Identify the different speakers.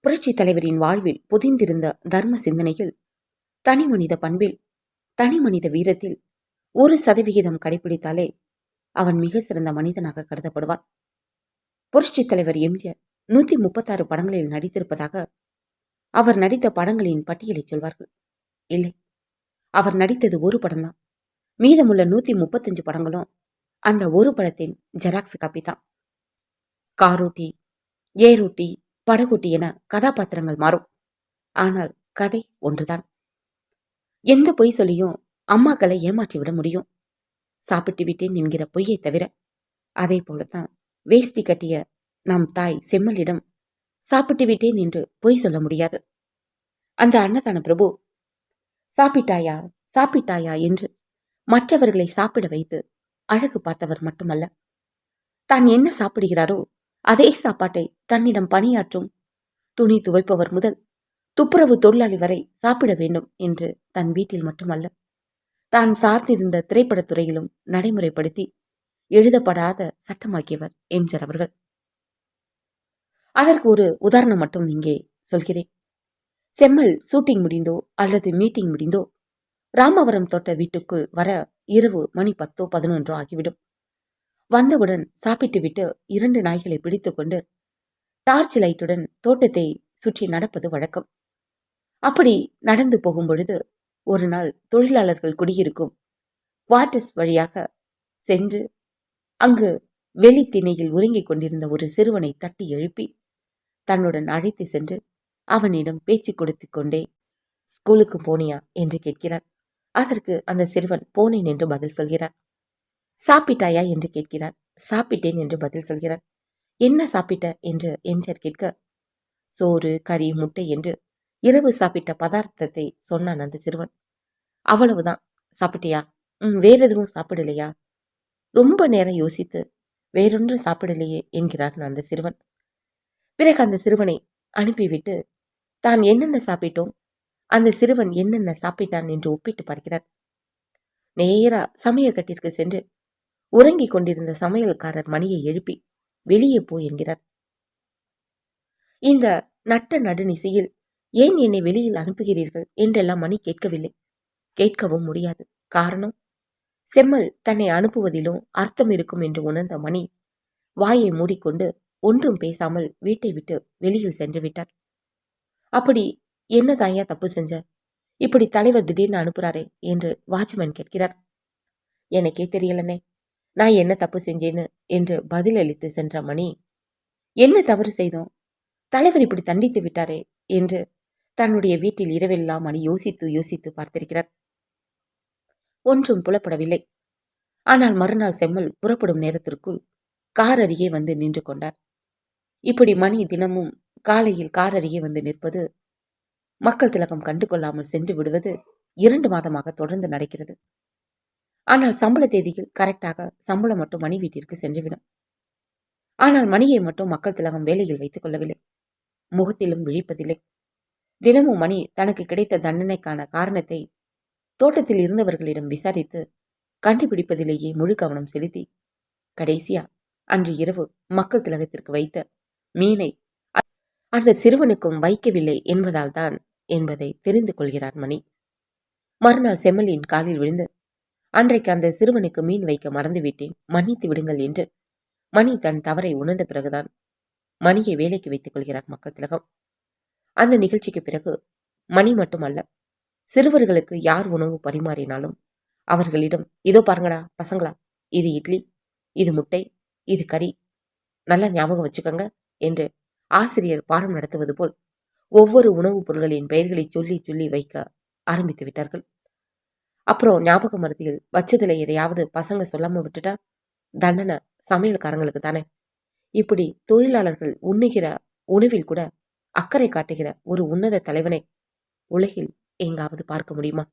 Speaker 1: புரட்சித் தலைவரின் வாழ்வில் புதிந்திருந்த தர்ம சிந்தனையில் தனி மனித பண்பில் தனி மனித வீரத்தில் ஒரு சதவிகிதம் கடைபிடித்தாலே அவன் மிக சிறந்த மனிதனாக கருதப்படுவான். புரட்சித் தலைவர் எம்ஜிஆர் நூத்தி முப்பத்தாறு படங்களில் நடித்திருப்பதாக அவர் நடித்த படங்களின் பட்டியலை சொல்வார்கள். இல்லை அவர் நடித்தது ஒரு படம்தான். மீதமுள்ள நூத்தி முப்பத்தஞ்சு படங்களும் அந்த ஒரு படத்தின் ஜெராக்ஸ் காப்பி தான் காரோட்டி ஏரோட்டி படகோட்டி என கதாபாத்திரங்கள் மாறும். ஆனால் கதை ஒன்றுதான். எந்த பொய் சொல்லியும் அம்மாக்களை ஏமாற்றி விட முடியும். சாப்பிட்டு விட்டேன் என்கிற பொய்யை தவிர அதே போலத்தான் வேஷ்டி கட்டிய நம் தாய் செம்மலிடம் சாப்பிட்டு விட்டேன் என்று பொய் சொல்ல முடியாது. அந்த அன்னதான பிரபு சாப்பிட்டாயா சாப்பிட்டாயா? என்று மற்றவர்களை சாப்பிட வைத்து அழகு பார்த்தவர் மட்டுமல்ல. தான் என்ன சாப்பிடுகிறாரோ அதே சாப்பாட்டை தன்னிடம் பணியாற்றும் துணி துவைப்பவர் முதல் துப்புரவு தொழிலாளி வரை சாப்பிட வேண்டும் என்று தன் வீட்டில் மட்டுமல்ல தான் சார்ந்திருந்த திரைப்படத் துறையிலும் நடைமுறைப்படுத்தி எழுதப்படாத சட்டமாக்கியவர் எம்ஜர் அவர்கள். அதற்கு ஒரு உதாரணம் மட்டும் இங்கே சொல்கிறேன். செம்மல் ஷூட்டிங் முடிந்தோ அல்லது மீட்டிங் முடிந்தோ ராமவரம் தோட்ட வீட்டுக்குள் வர இரவு மணி பத்தோ பதினொன்றோ ஆகிவிடும். வந்தவுடன் சாப்பிட்டுவிட்டு இரண்டு நாய்களை பிடித்துக்கொண்டு டார்ச் லைட்டுடன் தோட்டத்தை சுற்றி நடப்பது வழக்கம். அப்படி நடந்து போகும் பொழுது ஒரு நாள் தொழிலாளர்கள் குடியிருக்கும் குவார்டர்ஸ் வழியாக சென்று அங்கு வெளித்திணையில் உறங்கிக் கொண்டிருந்த ஒரு சிறுவனை தட்டி எழுப்பி தன்னுடன் அழைத்து சென்று அவனிடம் பேச்சு கொடுத்து கொண்டே ஸ்கூலுக்கு போனியா? என்று கேட்கிறார். அதற்கு அந்த சிறுவன் போனேன் என்று பதில் சொல்கிறார். சாப்பிட்டாயா என்று கேட்கிறார் சாப்பிட்டேன் என்று பதில் சொல்கிறார் என்ன சாப்பிட்ட என்று எம்ஜிஆர் கேட்க சோறு கறி முட்டை என்று இரவு சாப்பிட்ட பதார்த்தத்தை சொன்னான் அந்த சிறுவன். அவ்வளவுதான். சாப்பிட்டியா? ம் வேற எதுவும் சாப்பிடலையா? ரொம்ப நேரம் யோசித்து வேறொன்றும் சாப்பிடலையே என்கிறார் அந்த சிறுவன். பிறகு அந்த சிறுவனை அனுப்பிவிட்டு தான் என்னென்ன சாப்பிட்டோம்? அந்த சிறுவன் என்னென்ன சாப்பிட்டான்? என்று ஒப்பிட்டு பார்க்கிறார் நேரா சமையல் கட்டிற்கு சென்று உறங்கிக் கொண்டிருந்த சமையல்காரர் மணியை எழுப்பி வெளியே போ என்கிறார். இந்த நட்ட நடுநிசையில் ஏன் என்னை வெளியில் அனுப்புகிறீர்கள்? என்றெல்லாம் மணி கேட்கவில்லை. கேட்கவும் முடியாது. காரணம்? செம்மல் தன்னை அனுப்புவதிலும் அர்த்தம் இருக்கும் என்று உணர்ந்த மணி வாயை மூடிக்கொண்டு ஒன்றும் பேசாமல் வீட்டை விட்டு வெளியில் சென்று விட்டார். அப்படி என்ன தாயா தப்பு செஞ்ச? இப்படி தலைவர் திடீர்னு அனுப்புறாரே என்று வாட்ச்மேன் கேட்கிறார். எனக்கே தெரியலனே நான் என்ன தப்பு செஞ்சேன்னு என்று பதிலளித்து சென்ற மணி என்ன தவறு செய்தோம்? தலைவர் இப்படி தண்டித்து விட்டாரே? என்று தன்னுடைய வீட்டில் இரவெல்லாம் மணி யோசித்து யோசித்து பார்த்திருக்கிறார். ஒன்றும் புலப்படவில்லை. ஆனால் மறுநாள் செம்மல் புறப்படும் நேரத்திற்குள் கார் அருகே வந்து நின்று கொண்டார். இப்படி மணி தினமும் காலையில் கார் அருகே வந்து நிற்பது மக்கள் திலகம் கண்டு கொள்ளாமல் சென்று விடுவது இரண்டு மாதமாக தொடர்ந்து நடக்கிறது. ஆனால் சம்பள தேதியில் கரெக்டாக சம்பளம் மட்டும் மணி வீட்டிற்கு சென்றுவிடும். ஆனால் மணியை மட்டும் மக்கள் திலகம் வேலையில் வைத்துக் கொள்ளவில்லை. முகத்திலும் விழிப்பதில்லை. தினமும் மணி தனக்கு கிடைத்த தண்டனைக்கான காரணத்தை தோட்டத்தில் இருந்தவர்களிடம் விசாரித்து கண்டுபிடிப்பதிலேயே முழு கவனம் செலுத்தி கடைசியா அன்று இரவு மக்கள் திலகத்திற்கு வைத்த மீனை அந்த சிறுவனுக்கும் வைக்கவில்லை என்பதால் தான் என்பதை தெரிந்து கொள்கிறார் மணி. மறுநாள் செம்மலின் காலில் விழுந்து அன்றைக்கு அந்த சிறுவனுக்கு மீன் வைக்க மறந்துவிட்டேன். மன்னித்து விடுங்கள் என்று. மணி தன் தவறை உணர்ந்த பிறகுதான் மணியை வேலைக்கு வைத்துக் கொள்கிறார் மக்கள் திலகம். அந்த நிகழ்ச்சிக்கு பிறகு மணி மட்டுமல்ல சிறுவர்களுக்கு யார் உணவு பரிமாறினாலும் அவர்களிடம் இதோ பாருங்கடா பசங்களா இது இட்லி இது முட்டை இது கறி நல்லா ஞாபகம் வச்சுக்கோங்க என்று ஆசிரியர் பாடம் நடத்துவது போல் ஒவ்வொரு உணவுப் பொருள்களின் பெயர்களை சொல்லி சொல்லி வைக்க ஆரம்பித்து விட்டார்கள். அப்புறம் ஞாபக மருதியில் வச்சதில் எதையாவது பசங்க சொல்லாம விட்டுட்டா தண்டனை சமையல்காரங்களுக்கு தானே. இப்படி தொழிலாளர்கள் உண்ணுகிற உணவில் கூட அக்கறை காட்டுகிற ஒரு உன்னத தலைவனை உலகில் எங்காவது பார்க்க முடியுமா?